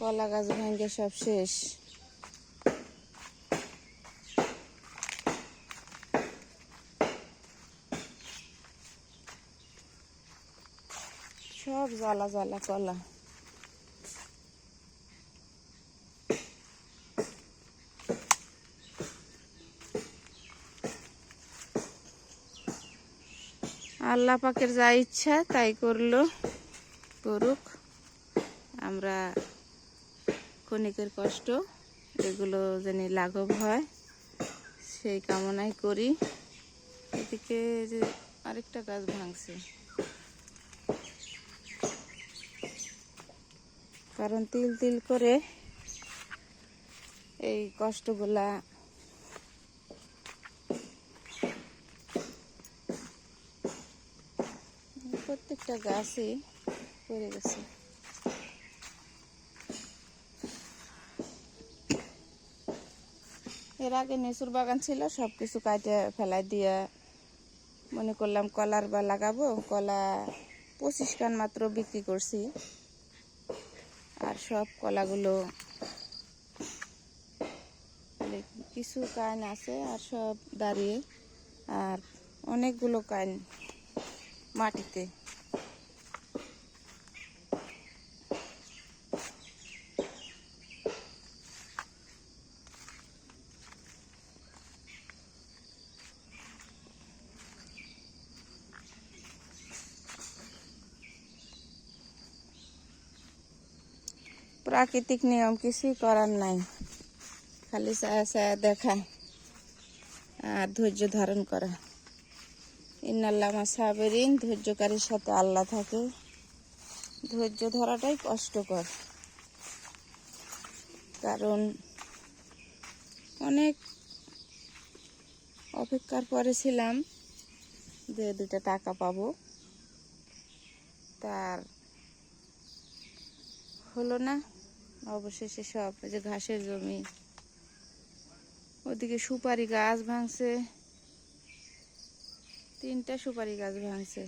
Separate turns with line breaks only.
কলা গাছ ভাঙ্গে সব শেষ। সব জ্বালা জ্বালা কলা। আল্লাহ পাকের যা ইচ্ছা তাই করল, করুক। আমরা ক্ষণিকের কষ্ট, এগুলো যেন লাঘব হয়। সেই কামনাই করি। এদিকে যে আরেকটা গাছ ভাঙছে। কারণ তিল তিল করে এই কষ্টগুলা প্রত্যেকটা গাছই পড়ে গেছে। এর আগে নেসুর বাগান ছিল সব কিছু কাটে ফেলাই দিয়ে মনে করলাম কলার বা লাগাবো। কলা পঁচিশ কান মাত্র বিক্রি করছি। আর সব কলাগুলো কিছু কান আছে আর সব দাঁড়িয়ে। আর অনেকগুলো কান মাটিতে। প্রাকৃতিক নিয়ম কিছুই করার নাই। খালি ছায়া ছায়া দেখা আর ধৈর্য ধারণ করা। ইন্নাল্লামা সাবেরিন ধৈর্যকারীর সাথে আল্লাহ থাকে। ধৈর্য ধরাটাই কষ্টকর। কারণ অনেক অপেক্ষার পরে ছিলাম যে দুটা টাকা পাবো। তার হলো না অবশেষে সব যে ঘাসের জমি। ওদিকে সুপারি গাছ ভাঙছে। তিনটা সুপারি গাছ ভাঙছে।